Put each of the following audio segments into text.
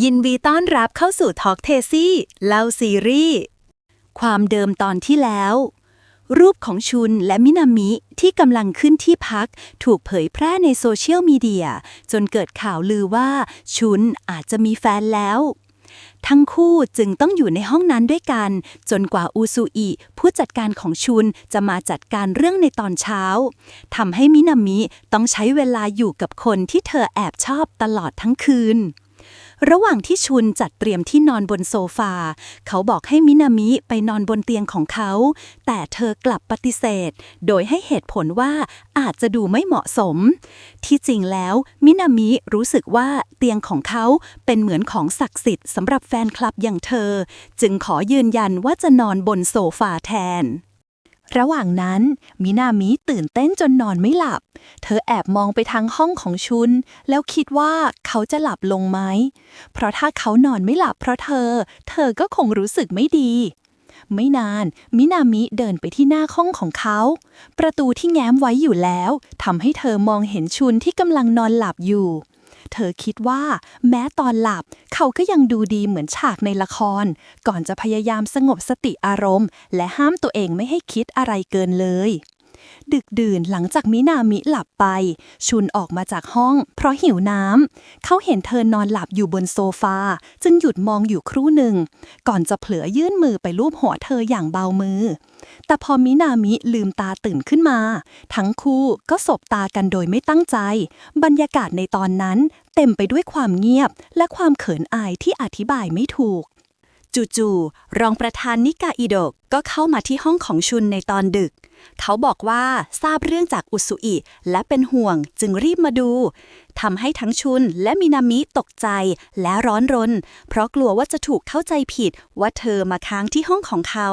ยินดีต้อนรับเข้าสู่ทอ l k เทซี่เล่าซีรีส์ ความเดิมตอนที่แล้ว รูปของชุนและมินามิที่กำลังขึ้นที่พักถูกเผยแพร่ในโซเชียลมีเดีย จนเกิดข่าวลือว่าชุนอาจจะมีแฟนแล้ว ทั้งคู่จึงต้องอยู่ในห้องนั้นด้วยกัน จนกว่าอูซูอิผู้จัดการของชุนจะมาจัดการเรื่องในตอนเช้าทำให้มินามิต้องใช้เวลาอยู่กับคนที่เธอแอบชอบตลอดทั้งคืน ระหว่างที่ชุนจัดเตรียมที่นอนบนโซฟา เขาบอกให้มินามิไปนอนบนเตียงของเขา แต่เธอกลับปฏิเสธ โดยให้เหตุผลว่าอาจจะดูไม่เหมาะสม ที่จริงแล้วมินามิรู้สึกว่าเตียงของเขาเป็นเหมือนของศักดิ์สิทธิ์สำหรับแฟนคลับอย่างเธอ จึงขอยืนยันว่าจะนอนบนโซฟาแทน ระหว่างนั้นมินามิตื่นเต้นจนนอนไม่หลับ เธอแอบมองไปทางห้องของชุน แล้วคิดว่าเขาจะหลับลงไหม เพราะถ้าเขานอนไม่หลับเพราะเธอ เธอก็คงรู้สึกไม่ดี ไม่นาน มินามิเดินไปที่หน้าห้องของเขา ประตูที่แง้มไว้อยู่แล้วทำให้เธอมองเห็นชุนที่กำลังนอนหลับอยู่ เธอคิดว่า แม้ตอนหลับ เขาก็ยังดูดีเหมือนฉากในละคร ก่อนจะพยายามสงบสติอารมณ์ และห้ามตัวเองไม่ให้คิดอะไรเกินเลย ดึกดื่นหลังจากมินามิหลับไป ชุนออกมาจากห้อง เพราะหิวน้ำ เขาเห็นเธอนอนหลับอยู่บนโซฟา จึงหยุดมองอยู่ครู่หนึ่ง ก่อนจะเผลอยื่นมือไปลูบหัวเธออย่างเบามือ แต่พอมินามิลืมตาตื่นขึ้นมา ทั้งคู่ก็สบตากันโดยไม่ตั้งใจ บรรยากาศในตอนนั้นเต็มไปด้วยความเงียบและความเขินอายที่อธิบายไม่ถูก จู่ๆ รองประธานนิกาอิโดะก็เข้ามาที่ห้องของชุนในตอนดึก เขาบอกว่าทราบเรื่องจากอุสุอิและเป็นห่วงจึงรีบมาดู ทำให้ทั้งชุนและมินามิตกใจและร้อนรน เพราะกลัวว่าจะถูกเข้าใจผิดว่าเธอมาค้างที่ห้องของเขา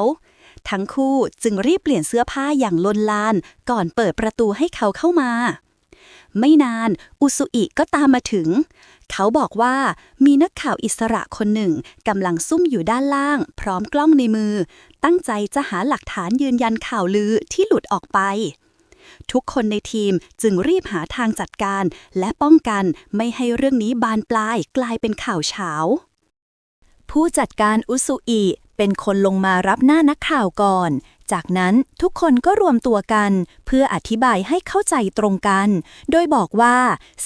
ทั้งคู่จึงรีบเปลี่ยนเสื้อผ้าอย่างลนลาน ก่อนเปิดประตูให้เขาเข้ามา ไม่นานอุสุอิก็ตามมาถึง เขาบอกว่ามีนักข่าวอิสระคนหนึ่งกำลังซุ่มอยู่ด้านล่าง พร้อมกล้องในมือ ตั้งใจจะหาหลักฐานยืนยันข่าวลือที่หลุดออกไป ทุกคนในทีมจึงรีบหาทางจัดการ และป้องกันไม่ให้เรื่องนี้บานปลายกลายเป็นข่าวเฉาผู้จัดการอุสุอิเป็นคนลงมารับหน้านักข่าวก่อน จากนั้นทุกคนก็รวมตัวกัน เพื่ออธิบายให้เข้าใจตรงกัน โดยบอกว่า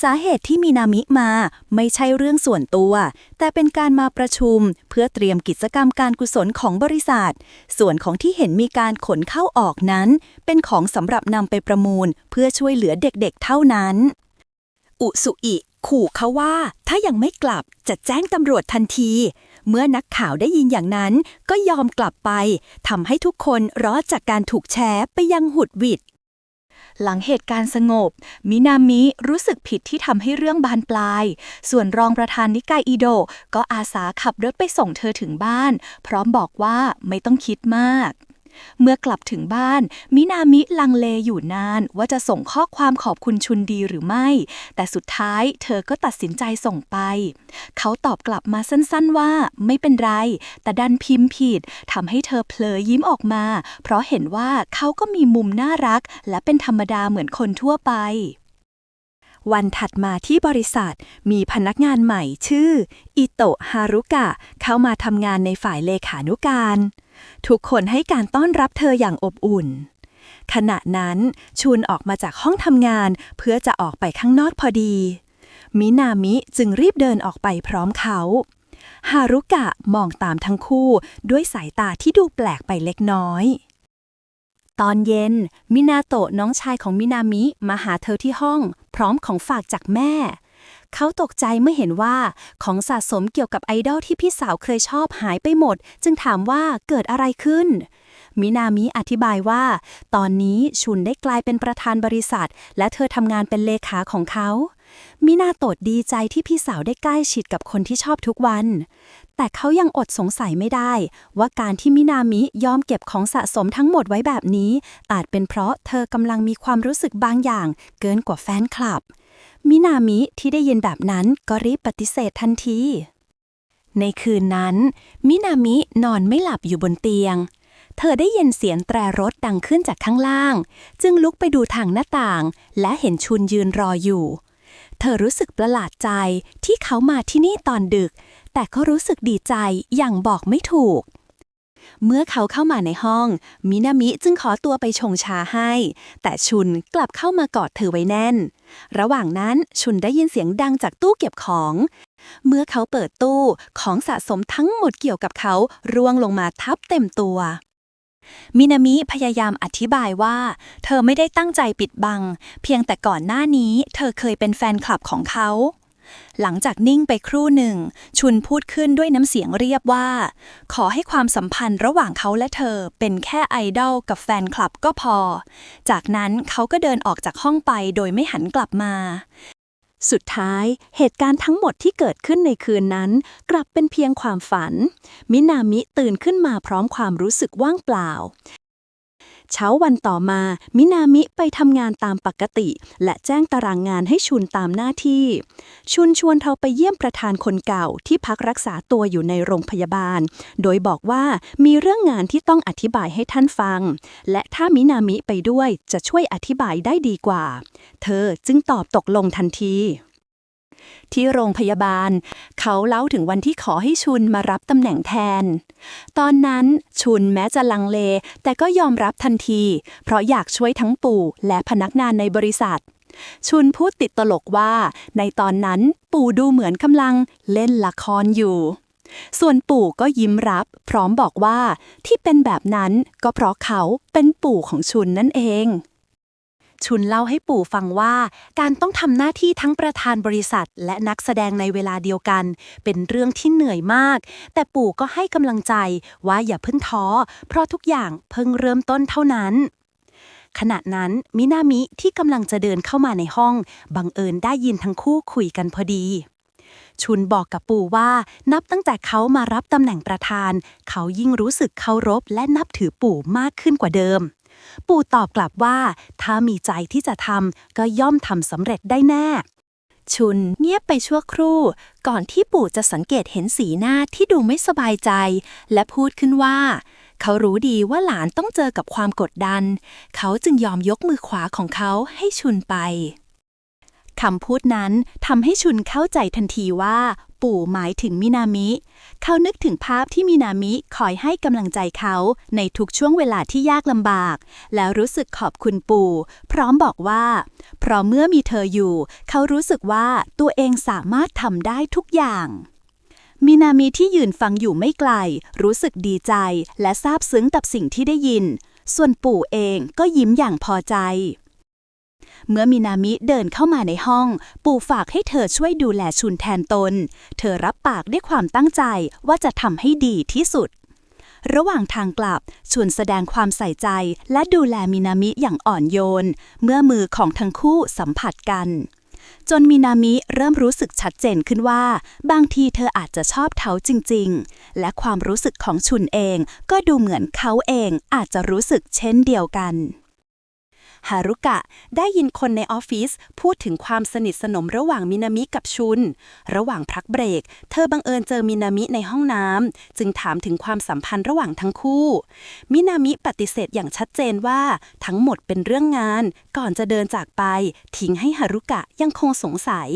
สาเหตุที่มีนามิมาไม่ใช่เรื่องส่วนตัว แต่เป็นการมาประชุม เพื่อเตรียมกิจกรรมการกุศลของบริษัท ส่วนของที่เห็นมีการขนเข้าออกนั้น เป็นของสำหรับนำไปประมูล เพื่อช่วยเหลือเด็กๆเท่านั้น อุสุอิ ขู่เขาว่า ถ้ายังไม่กลับจะแจ้งตำรวจทันที เมื่อนักข่าวได้ยินอย่างนั้นก็ยอมกลับไปทำให้ทุกคนรอดจากการถูกแชร์ไปยังหุดหวิดหลังเหตุการณ์สงบ มินามิรู้สึกผิดที่ทำให้เรื่องบานปลาย ส่วนรองประธานนิกายอิโด ก็อาสาขับรถไปส่งเธอถึงบ้าน พร้อมบอกว่าไม่ต้องคิดมาก เมื่อกลับถึงบ้าน มินามิลังเลอยู่นานว่าจะส่งข้อความขอบคุณชุนดีหรือไม่ แต่สุดท้ายเธอก็ตัดสินใจส่งไป เขาตอบกลับมาสั้นๆว่า ไม่เป็นไร แต่ดันพิมพ์ผิดทำให้เธอเผลอยิ้มออกมา เพราะเห็นว่าเขาก็มีมุมน่ารัก และเป็นธรรมดาเหมือนคนทั่วไปวันถัดมาที่บริษัทมีพนักงานใหม่ชื่อ อิโตะฮารุกะ เข้ามาทำงานในฝ่ายเลขานุการ ทุกคนให้การต้อนรับเธออย่างอบอุ่น ขณะนั้นชุนออกมาจากห้องทำงานเพื่อจะออกไปข้างนอกพอดี มินามิจึงรีบเดินออกไปพร้อมเขาฮารุกะมองตามทั้งคู่ด้วยสายตาที่ดูแปลกไปเล็กน้อย ตอนเย็น มินาโตะน้องชายของมินามิมาหาเธอที่ห้อง พร้อมของฝากจากแม่ เขาตกใจเมื่อเห็นว่าของสะสมเกี่ยวกับไอดอลที่พี่สาวเคยชอบหายไปหมด จึงถามว่าเกิดอะไรขึ้น มินามิอธิบายว่า ตอนนี้ชุนได้กลายเป็นประธานบริษัท และเธอทำงานเป็นเลขาของเขา มินาโตะดีใจที่พี่สาวได้ใกล้ชิดกับคนที่ชอบทุกวัน แต่เขายังอดสงสัยไม่ได้ ว่าการที่มินามิยอมเก็บของสะสมทั้งหมดไว้แบบนี้ อาจเป็นเพราะเธอกำลังมีความรู้สึกบางอย่าง เกินกว่าแฟนคลับ มินามิที่ได้ยินแบบนั้นก็รีบปฏิเสธทันที ในคืนนั้น มินามินอนไม่หลับอยู่บนเตียง เธอได้ยินเสียงแตรรถดังขึ้นจากข้างล่าง จึงลุกไปดูทางหน้าต่าง และเห็นชุนยืนรออยู่ เธอรู้สึกประหลาดใจที่เขามาที่นี่ตอนดึก แต่ก็รู้สึกดีใจอย่างบอกไม่ถูก เมื่อเขาเข้ามาในห้อง มินามิจึงขอตัวไปชงชาให้ แต่ชุนกลับเข้ามากอดเธอไว้แน่น ระหว่างนั้นชุนได้ยินเสียงดังจากตู้เก็บของ เมื่อเขาเปิดตู้ของสะสมทั้งหมดเกี่ยวกับเขาร่วงลงมาทับเต็มตัว มินามิพยายามอธิบายว่า เธอไม่ได้ตั้งใจปิดบัง เพียงแต่ก่อนหน้านี้ เธอเคยเป็นแฟนคลับของเขา หลังจากนิ่งไปครู่หนึ่ง ชุนพูดขึ้นด้วยน้ำเสียงเรียบว่า ขอให้ความสัมพันธ์ระหว่างเขาและเธอเป็นแค่ไอดอลกับแฟนคลับก็พอ จากนั้นเขาก็เดินออกจากห้องไปโดยไม่หันกลับมา สุดท้ายเหตุการณ์ทั้งหมดที่เกิดขึ้นในคืนนั้น กลับเป็นเพียงความฝัน มินามิตื่นขึ้นมาพร้อมความรู้สึกว่างเปล่า เช้าวันต่อมา มินามิไปทำงานตามปกติ และแจ้งตารางงานให้ชุนตามหน้าที่ ชุนชวนเธอไปเยี่ยมประธานคนเก่าที่พักรักษาตัวอยู่ในโรงพยาบาล โดยบอกว่ามีเรื่องงานที่ต้องอธิบายให้ท่านฟัง และถ้ามินามิไปด้วยจะช่วยอธิบายได้ดีกว่า เธอจึงตอบตกลงทันที ที่โรงพยาบาล เขาเล่าถึงวันที่ขอให้ชุนมารับตำแหน่งแทน ตอนนั้นชุนแม้จะลังเล แต่ก็ยอมรับทันที เพราะอยากช่วยทั้งปู่และพนักงานในบริษัท ชุนพูดติดตลกว่า ในตอนนั้นปู่ดูเหมือนกำลังเล่นละครอยู่ส่วนปู่ก็ยิ้มรับ พร้อมบอกว่าที่เป็นแบบนั้นก็เพราะเขาเป็นปู่ของชุนนั่นเอง ชุนเล่าให้ปู่ฟังว่า การต้องทำหน้าที่ทั้งประธานบริษัท และนักแสดงในเวลาเดียวกัน เป็นเรื่องที่เหนื่อยมาก แต่ปู่ก็ให้กำลังใจว่าอย่าเพิ่งท้อ เพราะทุกอย่างเพิ่งเริ่มต้นเท่านั้นขณะนั้นมินามิที่กำลังจะเดินเข้ามาในห้อง บังเอิญได้ยินทั้งคู่คุยกันพอดี ชุนบอกกับปู่ว่า นับตั้งแต่เขามารับตำแหน่งประธาน เขายิ่งรู้สึกเคารพและนับถือปู่มากขึ้นกว่าเดิม ปู่ตอบกลับว่า ถ้ามีใจที่จะทำก็ย่อมทำสำเร็จได้แน่ ชุนเงียบไปชั่วครู่ ก่อนที่ปู่จะสังเกตเห็นสีหน้าที่ดูไม่สบายใจ และพูดขึ้นว่า เขารู้ดีว่าหลานต้องเจอกับความกดดัน เขาจึงยอมยกมือขวาของเขาให้ชุนไปคำพูดนั้นทำให้ชุนเข้าใจทันทีว่า ปู่หมายถึงมินามิ เขานึกถึงภาพที่มินามิคอยให้กำลังใจเขาในทุกช่วงเวลาที่ยากลำบาก แล้วรู้สึกขอบคุณปู่ พร้อมบอกว่า เพราะเมื่อมีเธออยู่ เขารู้สึกว่าตัวเองสามารถทำได้ทุกอย่างมินามิที่ยืนฟังอยู่ไม่ไกล รู้สึกดีใจและซาบซึ้งกับสิ่งที่ได้ยิน ส่วนปู่เองก็ยิ้มอย่างพอใจ เมื่อมินามิเดินเข้ามาในห้อง ปู่ฝากให้เธอช่วยดูแลชุนแทนตน เธอรับปากด้วยความตั้งใจว่าจะทำให้ดีที่สุด ระหว่างทางกลับชุนแสดงความใส่ใจและดูแลมินามิอย่างอ่อนโยน เมื่อมือของทั้งคู่สัมผัสกัน จนมินามิเริ่มรู้สึกชัดเจนขึ้นว่า บางทีเธออาจจะชอบเขาจริง ๆ และความรู้สึกของชุนเอง ก็ดูเหมือนเขาเองอาจจะรู้สึกเช่นเดียวกัน ฮารุกะได้ยินคนในออฟฟิศพูดถึงความสนิทสนมระหว่างมินามิกับชุน ระหว่างพักเบรก เธอบังเอิญเจอมินามิในห้องน้ำจึงถามถึงความสัมพันธ์ระหว่างทั้งคู่ มินามิปฏิเสธอย่างชัดเจนว่าทั้งหมดเป็นเรื่องงาน ก่อนจะเดินจากไป ทิ้งให้ฮารุกะยังคงสงสัย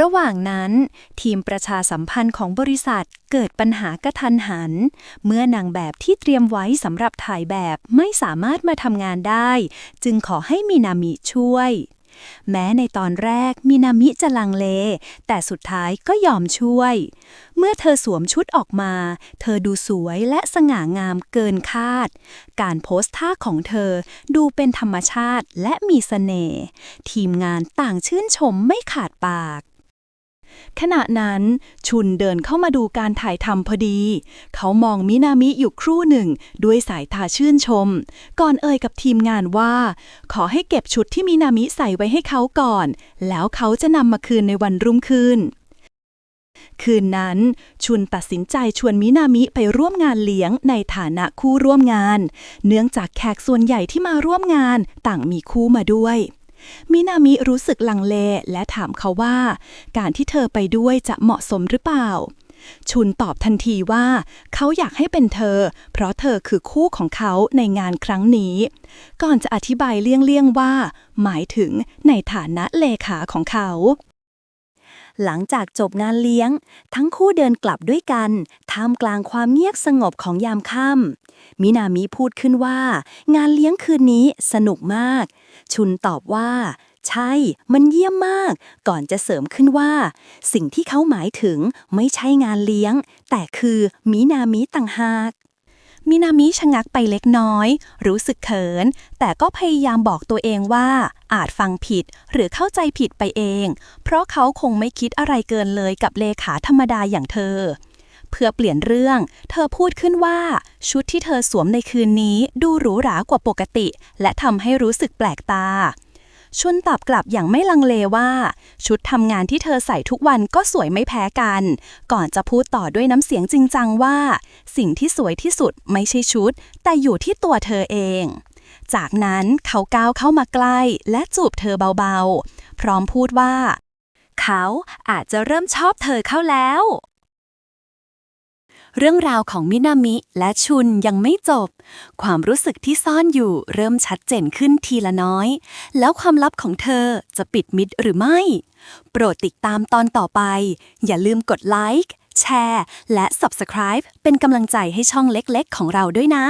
ระหว่างนั้น ทีมประชาสัมพันธ์ของบริษัทเกิดปัญหากระทันหัน เมื่อนางแบบที่เตรียมไว้สำหรับถ่ายแบบไม่สามารถมาทำงานได้ จึงขอให้มินามิช่วย แม้ในตอนแรกมินามิจะลังเล แต่สุดท้ายก็ยอมช่วย เมื่อเธอสวมชุดออกมา เธอดูสวยและสง่างามเกินคาด การโพสท่าของเธอดูเป็นธรรมชาติและมีเสน่ห์ทีมงานต่างชื่นชมไม่ขาดปาก ขณะนั้นชุนเดินเข้ามาดูการถ่ายทำพอดี เขามองมินามิอยู่ครู่หนึ่ง ด้วยสายตาชื่นชม ก่อนเอ่ยกับทีมงานว่า ขอให้เก็บชุดที่มินามิใส่ไว้ให้เขาก่อน แล้วเขาจะนำมาคืนในวันรุ่งขึ้นคืนนั้น ชุนตัดสินใจชวนมินามิไปร่วมงานเลี้ยงในฐานะคู่ร่วมงาน เนื่องจากแขกส่วนใหญ่ที่มาร่วมงานต่างมีคู่มาด้วย มินามิรู้สึกลังเลและถามเขาว่า การที่เธอไปด้วยจะเหมาะสมหรือเปล่า ชุนตอบทันทีว่า เขาอยากให้เป็นเธอ เพราะเธอคือคู่ของเขาในงานครั้งนี้ ก่อนจะอธิบายเลี่ยงๆว่า หมายถึงในฐานะเลขาของเขา หลังจากจบงานเลี้ยง ทั้งคู่เดินกลับด้วยกัน ท่ามกลางความเงียบสงบของยามค่ำมินามิพูดขึ้นว่า งานเลี้ยงคืนนี้สนุกมาก ชุนตอบว่า ใช่ มันเยี่ยมมาก ก่อนจะเสริมขึ้นว่า สิ่งที่เขาหมายถึงไม่ใช่งานเลี้ยง แต่คือมินามิต่างหาก มินามิชะงักไปเล็กน้อย รู้สึกเขิน แต่ก็พยายามบอกตัวเองว่า อาจฟังผิดหรือเข้าใจผิดไปเอง เพราะเขาคงไม่คิดอะไรเกินเลยกับเลขาธรรมดาอย่างเธอ เพื่อเปลี่ยนเรื่อง เธอพูดขึ้นว่า ชุดที่เธอสวมในคืนนี้ดูหรูหรากว่าปกติ และทำให้รู้สึกแปลกตา ชุนตอบกลับอย่างไม่ลังเลว่า ชุดทำงานที่เธอใส่ทุกวันก็สวยไม่แพ้กัน ก่อนจะพูดต่อด้วยน้ำเสียงจริงจังว่า สิ่งที่สวยที่สุดไม่ใช่ชุด แต่อยู่ที่ตัวเธอเอง จากนั้นเขาก้าวเข้ามาใกล้และจูบเธอเบาๆ พร้อมพูดว่า เขาอาจจะเริ่มชอบเธอเข้าแล้ว เรื่องราวของมินามิและชุนยังไม่จบ ความรู้สึกที่ซ่อนอยู่เริ่มชัดเจนขึ้นทีละน้อย แล้วความลับของเธอจะปิดมิดหรือไม่ โปรดติดตามตอนต่อไป อย่าลืมกดไลค์แชร์ และ Subscribe เป็นกำลังใจให้ช่องเล็กๆ ของเราด้วยนะ